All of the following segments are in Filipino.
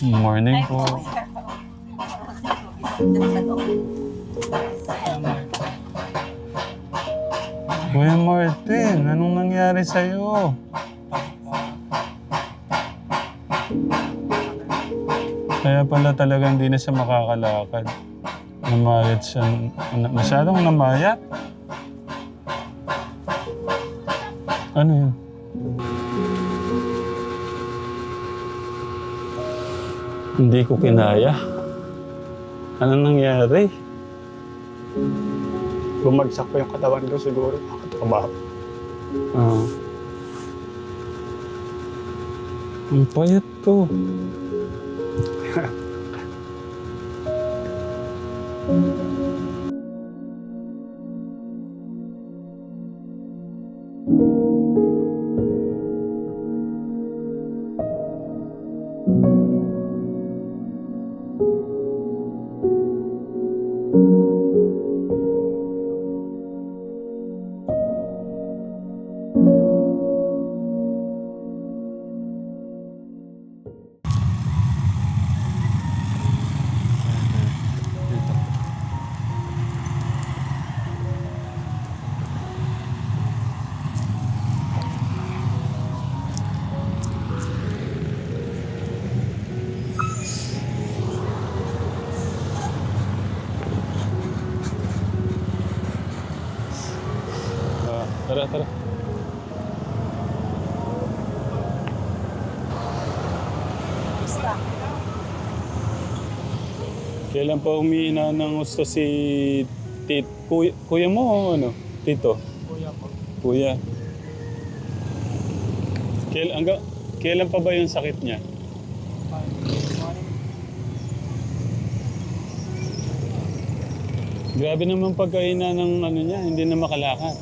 Morning po. Kuya Martin, anong nangyari sa'yo? Kaya pala talaga hindi na siya makakalakad. Namayat siya. Masyadong namayat. Ano yun? Hindi ko kinaya. Anong nangyari? Bumagsak po yung katawan ko siguro. Nakatabaho. Ah. Ang payat ko. Kailan pa umihina ng gusto si tit kuya, kuya mo o ano? Tito? Kuya po. Kuya. Kail, hangga, kailan pa ba yung sakit niya? Grabe naman pagkahina ng ano niya, hindi na makalakad.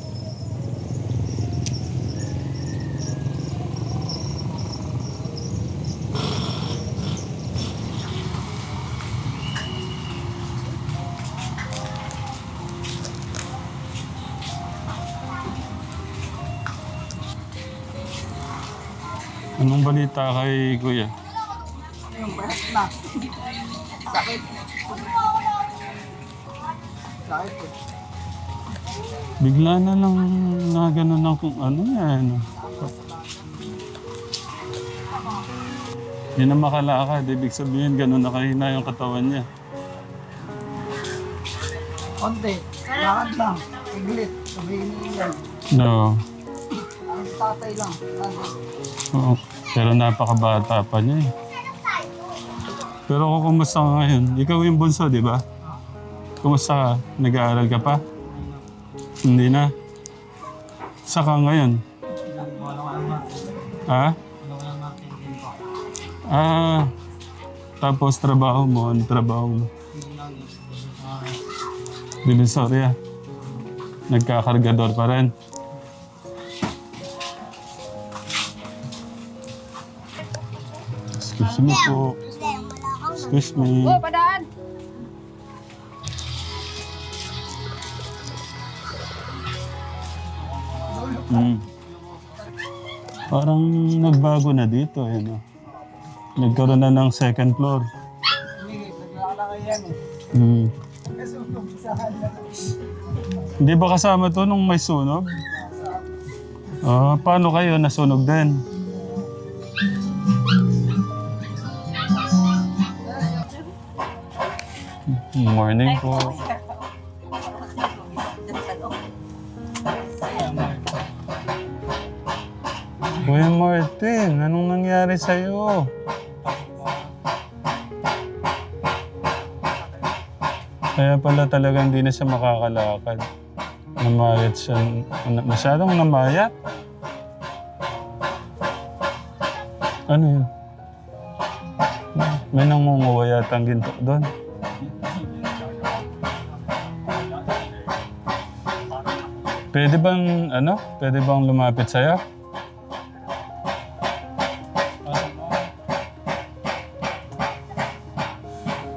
Balita kay Kuya? Na. Sakit. Sakit. Bigla na lang na gano'n ng kung ano yan. Hindi na makalakad. Ibig sabihin, gano'n na kahina yung katawan niya. Konti. Lakad lang. Iglit. Sabihin niya. No. Ang tatay lang. Oo. Pero napakabata pa niya eh. Pero kung kumusta ka ngayon? Ikaw yung bunso, di ba? Kumusta ka? Nag-aaral ka pa? Hindi na. Saka ngayon? Ha? Ah, tapos trabaho mo, ano trabaho mo? Divisoria. Nagkakargador pa rin. Excuse me po. Excuse me. Oh, padaan! Mm. Parang nagbago na dito eh, no? Nagkaroon na ng second floor. Mm. Hindi ba kasama to nung may sunog? Ah, paano kayo? Nasunog din? Morning po. Kuya Martin, anong nangyari sa'yo? Kaya pala talaga hindi na siya makakalakad. Namayat siya. Masyadong namayat. Ano yun? May nangunguha yata ang ginto doon. Pwede bang, ano? Pwede bang lumapit sa'yo?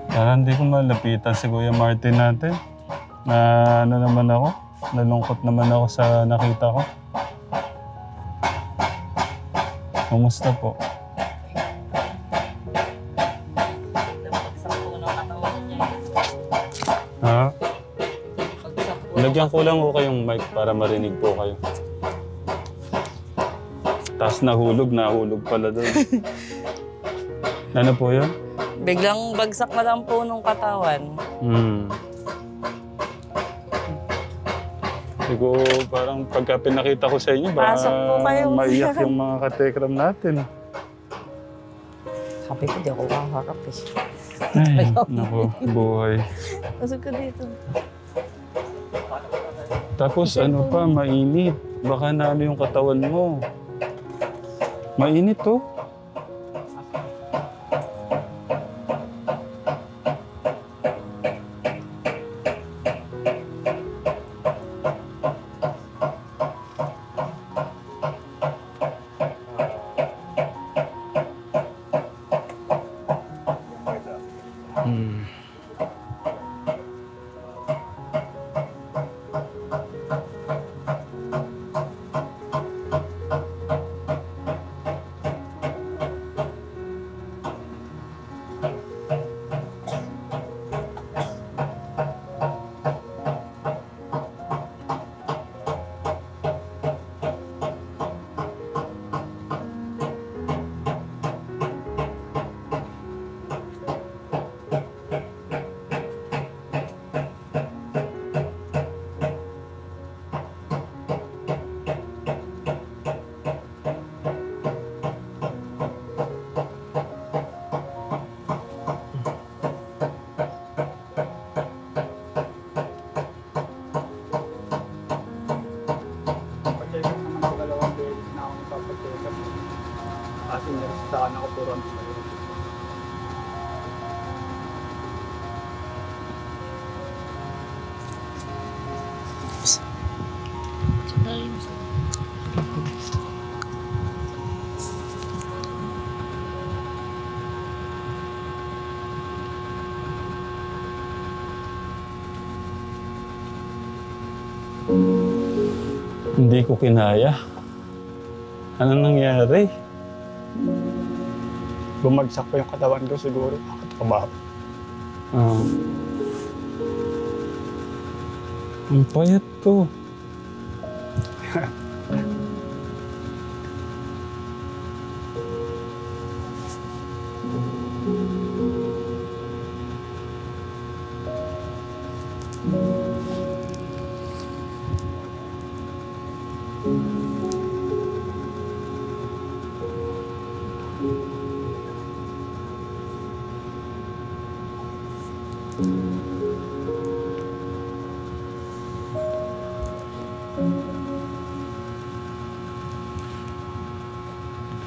Parang hindi ko malapitan si Kuya Martin natin. Na ano naman ako, nalungkot naman ako sa nakita ko. Kumusta po? Bigyan ko lang ko kayong mic para marinig po kayo. Tapos nahulog, nahulog pala doon. ano po yun? Biglang bagsak na lang po nung katawan. Hmm. Siguro parang pagka pinakita ko sa inyo, baka Pasok po kayo. maiyak yung mga katekram natin. Sabi ko, di ako kaharap eh. Ay, naku, buhay. Pasok ko dito. Tapos ano pa, mainit. Baka nalo yung katawan mo. Mainit to. Hmm. Hindi ko kinaya. Ano nangyari? Bumagsak pa yung katawan ko siguro. Nakatabaho. Ah. Ang payat to.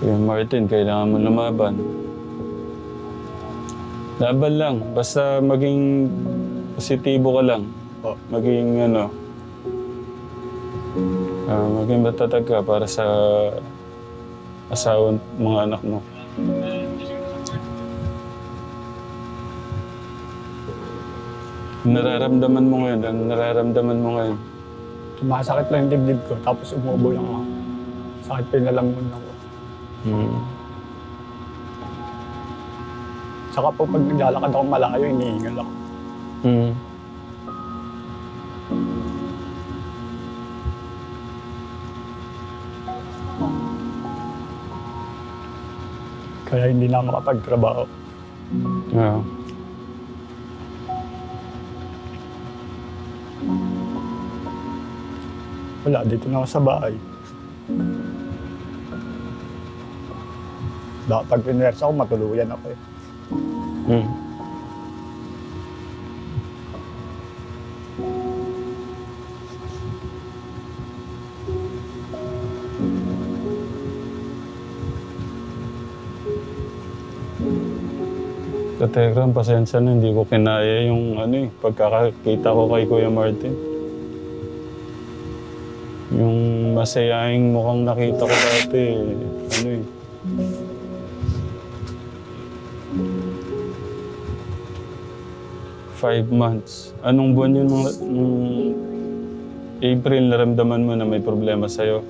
Kuya Martin, kailangan mo lumaban. Laban lang. Basta maging positibo ka lang. Po. Maging ano, ah, maging matatag ka para sa asawa mga anak mo. Nararamdaman mo ngayon, ano nararamdaman mo ngayon? Sumasakit lang yung dibdib ko. Tapos umubo lang ako. Sakit pa yung lalamunan ko. Hmm. Saka po pag naglalakad ako malayo, iniingal ako. Hmm. Kaya hindi na ako makapagtrabaho. Yeah. Wala, dito na ako sa bahay. Baka pag pinwersa ako, matuluyan ako eh. Hmm. Katekram, pasensya na, hindi ko kinaya yung ano eh, pagkakakita ko kay Kuya Martin. Yung masayahing mukhang nakita ko dati, ano eh. Five months. Anong buwan yun nung, nung April, naramdaman mo na may problema sa'yo?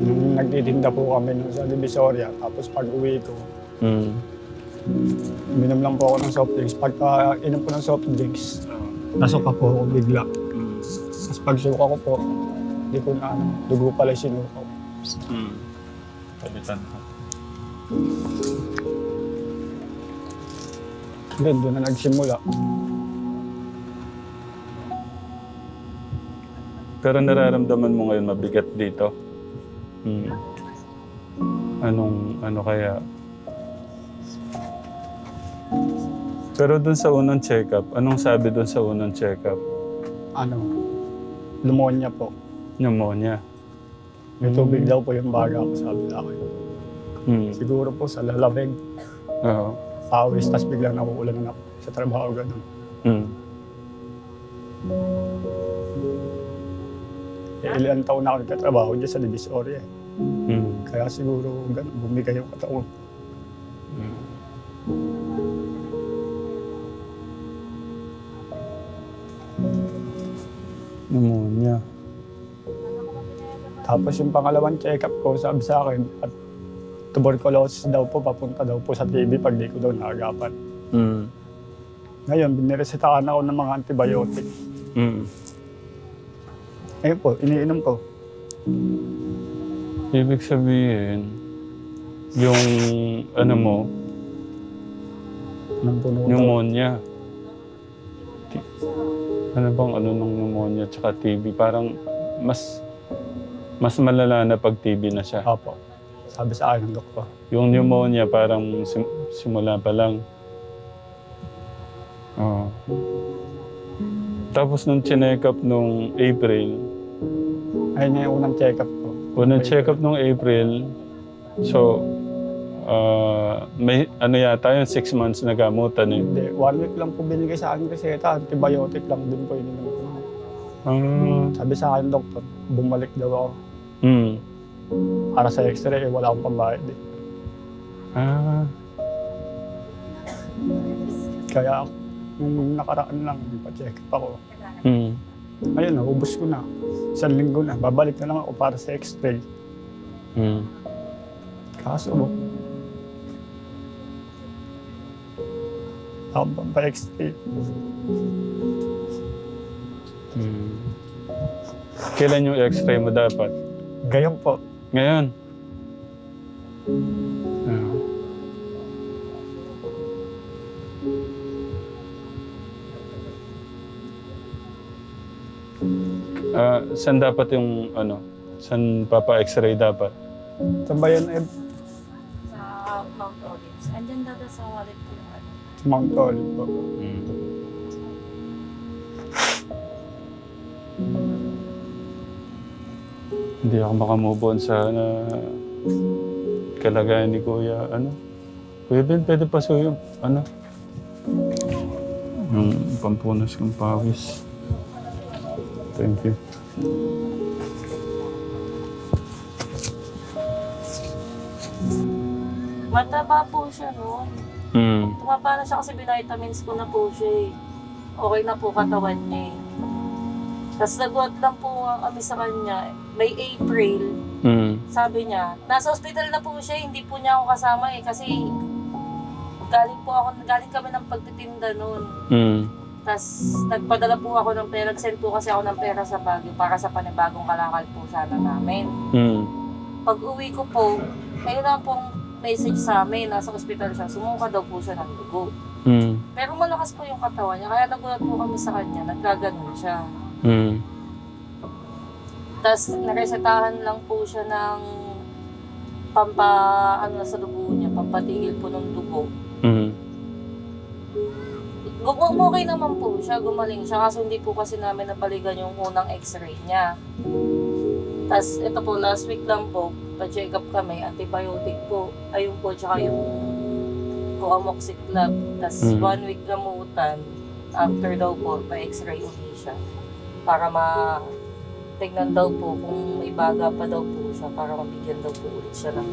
Nung nagtitinda po kami nung sa Divisoria, tapos pag uwi ko, Hmm. Minom lang po ako ng soft drinks. Pagka inom po ng soft drinks, nasok pa po ako bigla. Pagsuka ko po, hindi ko na ano, dugo pala yung sinuka ko. Palitan ko. Then, doon na nagsimula. Pero nararamdaman mo ngayon mabigat dito. Hmm. Anong, ano kaya? Pero dun sa unang check-up, anong sabi dun sa unang check-up? Ano, pneumonia po. Pneumonia. May tubig daw po yung baga ko, sabi na akin. Hmm. Siguro po sa lalamig, Oo. Pawis, tapos biglang nakuulan na ako sa trabaho, gano'n. Hmm. Eh, ilang taon na ako nagkatrabaho dyan sa Divisoria. eh. Hmm. Kaya siguro gano'n, bumigay yung katawan. Pneumonia. Tapos yung pangalawang check-up ko, sabi sa akin, at tuberculosis daw po, papunta daw po sa TB pag di ko daw naagapan. Hmm. Ngayon, biniresetahan ako ng mga antibiotic. Hmm. Ayun po, iniinom ko. Ibig sabihin, yung ano mo, Nang puno ko. pneumonia. Ti- Ano bang ano ng pneumonia tsaka TB? Parang mas mas malala na pag TB na siya. Apo. Sabi sa akin ng doktor. Yung pneumonia parang sim- simula pa lang. Oo. Tapos nung chinek up nung April, Ayun yung unang check-up ko. unang check up nung April, so ah, may ano yata yun, six months na gamutan eh. Hindi, one week lang po binigay sa akin reseta. Antibiotic lang din po ininom ko. Ah, Sabi sa akin, doktor, bumalik daw ako. hmm. Para sa x-ray, eh, wala akong pambayad eh. Ah, Kaya, nung nakaraan lang, pa-check up ako. hmm. Ayun, naubos ko na. Isang linggo na. Babalik na lang ako para sa x-ray. Hmm. Kaso, ako pang pa-x-ray. Hmm. Kailan yung x-ray mo dapat? Gayon po. Ngayon? Ah. Ah, saan dapat yung ano? Saan papa x-ray dapat? Saan ba yan, Ed? sa Mount Olives. Andyan dada sa wallet ko yung ano. Mount Olive po. Hmm. Hindi ako makamove on sa na kalagayan ni Kuya. Ano? Kuya Ben, pwede pa yung ano? Yung pampunas kong pawis. Thank you. Mataba po siya noon. Hmm. Tumaba na siya kasi vitamins ko na po siya eh. Okay na po katawan niya eh. Tapos nagulat lang po kami sa kanya. May April, Hmm. sabi niya, nasa ospital na po siya, hindi po niya ako kasama eh. Kasi galing po ako, galing kami ng pagtitinda noon. Hmm. Tapos nagpadala po ako ng pera, send po kasi ako ng pera sa Baguio para sa panibagong kalakal po sana namin. Hmm. Pag uwi ko po, ayun lang pong message sa amin, nasa ospital siya, sumuka daw po siya ng dugo. Hmm. Pero malakas po yung katawan niya, kaya nagulat po kami sa kanya, nagkaganon siya. Hmm. Tapos naresetahan lang po siya ng pampa, ano sa dugo niya, pampatigil po ng dugo. Hmm. Gum- okay naman po siya, gumaling siya, kaso hindi po kasi namin nabaligan yung unang x-ray niya. Tapos ito po, last week lang po, pa-check up kami, antibiotic po, ayun po, tsaka yung coamoxiclab. Tapos Mm. one week gamutan, after daw po, pa-x-ray uli siya. Para ma tignan daw po kung may baga pa daw po siya para mabigyan daw po ulit siya ng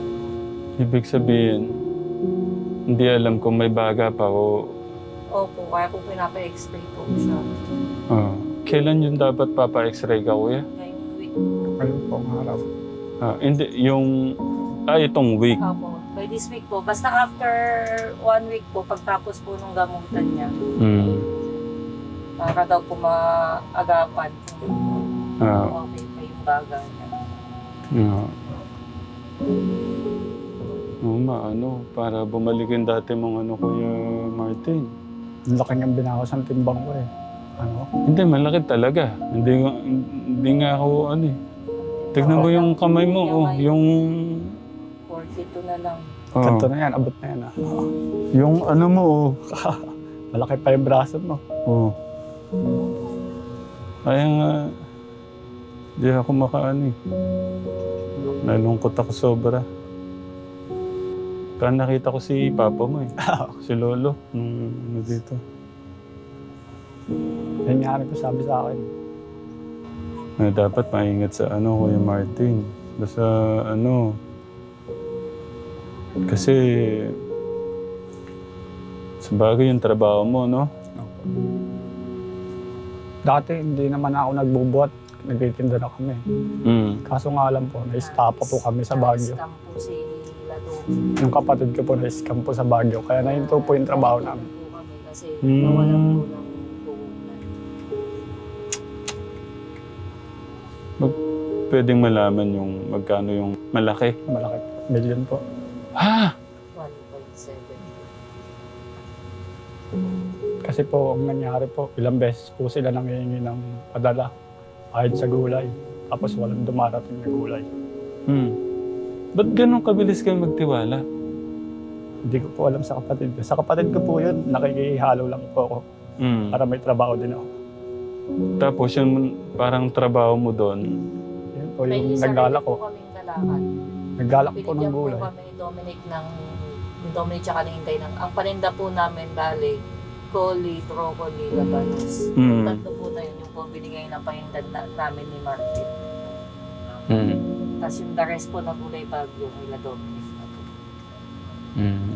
Ibig sabihin, hindi alam kung may baga pa o Opo, kaya po pinapa-x-ray po siya ah, kailan yung dapat papa-x-ray ka, kuya? ngayong week. Ayun po ang araw. Ah, hindi, yung... Ah, itong week. Opo, by this week po. Basta after one week po, pagtapos po nung gamutan niya, Hmm. Para daw po maagapan kung Ah. okay pa yung baga niya. Yeah. Oo nga, ano, para bumalik yung dati mong ano, Kuya Martin. Ang laki ng binawas ng timbang ko eh. Ano? Hindi, malaki talaga. Hindi, nga- hindi nga ako, ano eh. Tignan mo yung kamay mo, oh, yung... 42 na lang. Oh, Kanto na yan, abot na yan ah. yung ano mo, oh. Malaki pa yung braso mo. oh. Kaya nga, di ako makaano eh. Nalungkot ako sobra. Kaya nakita ko si Papa mo eh. si Lolo, nung ano dito. Yan nga rin ko sabi sa akin. na dapat maingat sa ano, Kuya Martin. Basta ano, kasi sa bagay yung trabaho mo, no? Dati hindi naman ako nagbubuhat. Nagtitinda na kami. Mm. Kaso nga lang po, na-stop po kami sa Baguio. Scam po si Lado. Yung kapatid ko po na-scam po sa Baguio. Kaya nahinto po yung trabaho namin. Po kami kasi Hmm. nawalan po ng puhunan. Pwedeng malaman yung magkano yung malaki. Malaki. Million po. Ha? Kasi po, ang nangyari po, ilang beses po sila nangihingi ng padala kahit sa gulay. Tapos walang dumarating na gulay. Hmm. Ba't ganun kabilis kayo magtiwala? Hindi ko po alam sa kapatid ko. Sa kapatid ko po yun, nakikihalo lang po ako Mm. para may trabaho din ako. Tapos yung parang trabaho mo doon, Yun po May yung isa naglalak rin po ko. kaming lalakad. Naglalak po ng Binigyan po gulay. kami ni Dominic ng ni Dominic tsaka ni Hintay ng ang paninda po namin bali Coli, Broccoli, Labanos. Mm. Tatlo po na yun yung po binigay na pahinda na, namin ni Martin. mm. Tapos yung the rest po na gulay bagyo nila Dominic na po. Mm.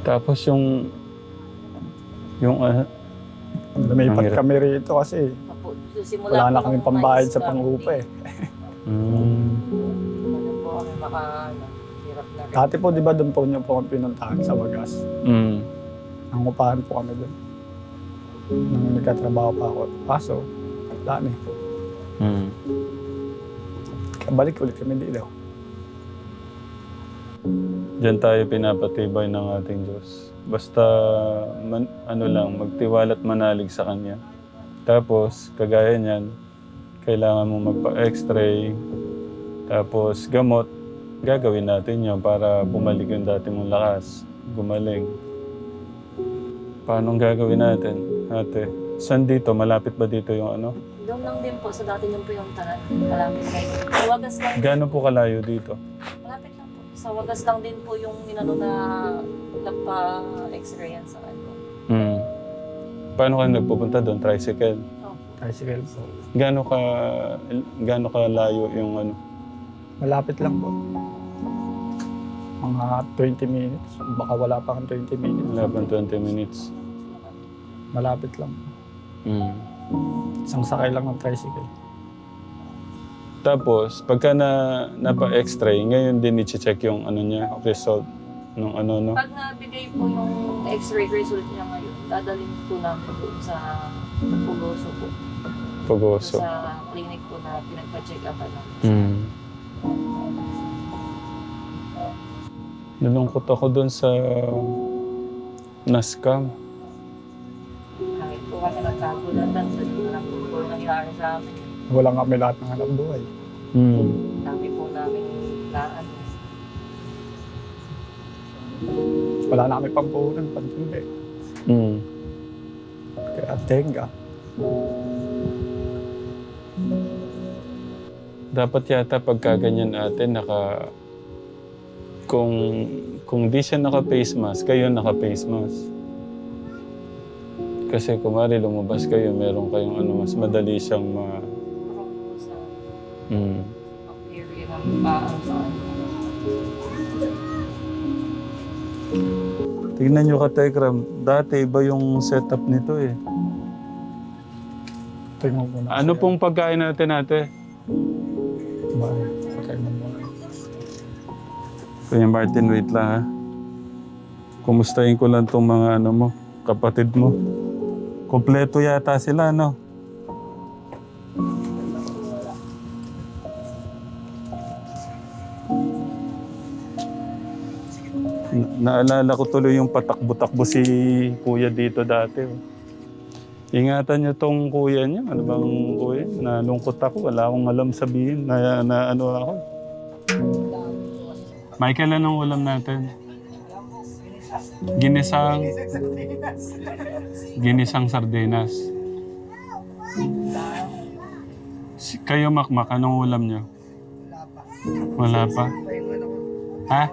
Tapos yung yung ah, Lumipat kami rito kasi Apo, simula wala na po kami nung pambayad sa kami, pangupa eh. mm, Dati po di ba doon po niyo po kami pinuntahan sa Bagas. mm, Nangupahan po kami doon. Nung nagkatrabaho pa ako. Kaso, wala na eh. mm. Kaya balik ulit kami dito. Diyan tayo pinapatibay ng ating Diyos. Basta man, ano lang, magtiwala at manalig sa Kanya. Tapos, kagaya niyan, kailangan mo magpa-x-ray, tapos gamot, gagawin natin yun para bumalik yung dati mong lakas, gumaling. Paano ang gagawin natin, ate? Saan dito? Malapit ba dito yung ano? Doon lang din po, sa dati yung po yung tanan. Malapit kayo. Sa wagas lang. Gano'n po kalayo dito? Malapit lang po. Sa wagas lang din po yung inano na nagpa-experience sa ano. Hmm. Paano kayo nagpupunta doon? Tricycle? Tricycle po. Gano'n ka, gano'n ka layo yung ano? Malapit lang po. Mga 20 minutes. Baka wala pa kang 20 minutes. Wala pang 20 minutes. Malapit lang. Mm. Isang sakay lang ng tricycle. Tapos, pagka na napa-x-ray, ngayon din i-check yung ano niya, result ng ano, no? Pag nabigay po yung x-ray result niya ngayon, dadalhin po namin doon sa Pugoso po. Pugoso. Sa clinic po na pinagpa-check up namin. Mm. Nalungkot ako doon sa Nascam. Kahit po kami nagkagulatan, sa dito lang po nangyari sa amin. Wala kami lahat ng hanap buhay. Mm. Dami po namin na ano. Wala na kami pampuhunan, pantindi. Mm. Kaya tenga. Dapat yata pagka ganyan naka... Kung, kung di siya naka-face mask, kayo naka-face mask. Kasi kumari lumabas kayo, meron kayong ano, mas madali siyang ma... Mm. Tignan nyo ka, Tekram. Dati iba yung setup nito eh. Tingnan. Ano pong pagkain natin ate? Bye. Patay. Kuya Martin, wait lang ha. Kumustahin ko lang tong mga ano mo, kapatid mo. Kompleto yata sila, no? Na- naalala ko tuloy yung patakbo-takbo si kuya dito dati. Oh. Ingatan niyo tong kuya niyo. Ano bang kuya? Nalungkot ako. Wala akong alam sabihin. Na, na ano ako. Michael, anong ulam natin? Ginisang... Ginisang sardinas. Si, kayo, Makmak, anong ulam niyo? Wala pa. Ha?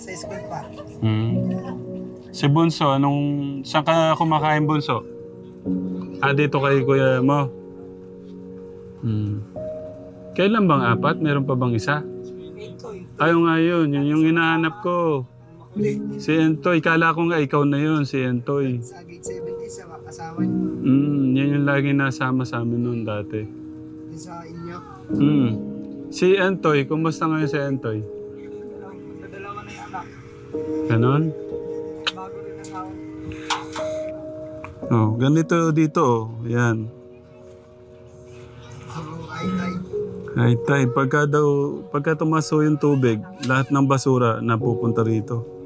sa school pa. Hmm. Si Bunso, anong... Saan ka kumakain, Bunso? Ah, dito kay kuya mo. Hmm. Kailan bang apat? Meron pa bang isa? Ayaw nga yun. Yun yung hinahanap ko. Si Entoy. Kala ko nga ikaw na yun, si Entoy. Sa gate 70 sa kasama niyo. Hmm. Yan yung lagi nasama sa amin noon dati. Sa inyo. Hmm. Si Entoy, kumusta ngayon si Entoy? Nadalawa na yung anak. Ganon? Bago rin ang. Oh, ganito dito. Oh. Yan. Ay, tay, pagka daw, pagka tumaso yung tubig, lahat ng basura napupunta rito.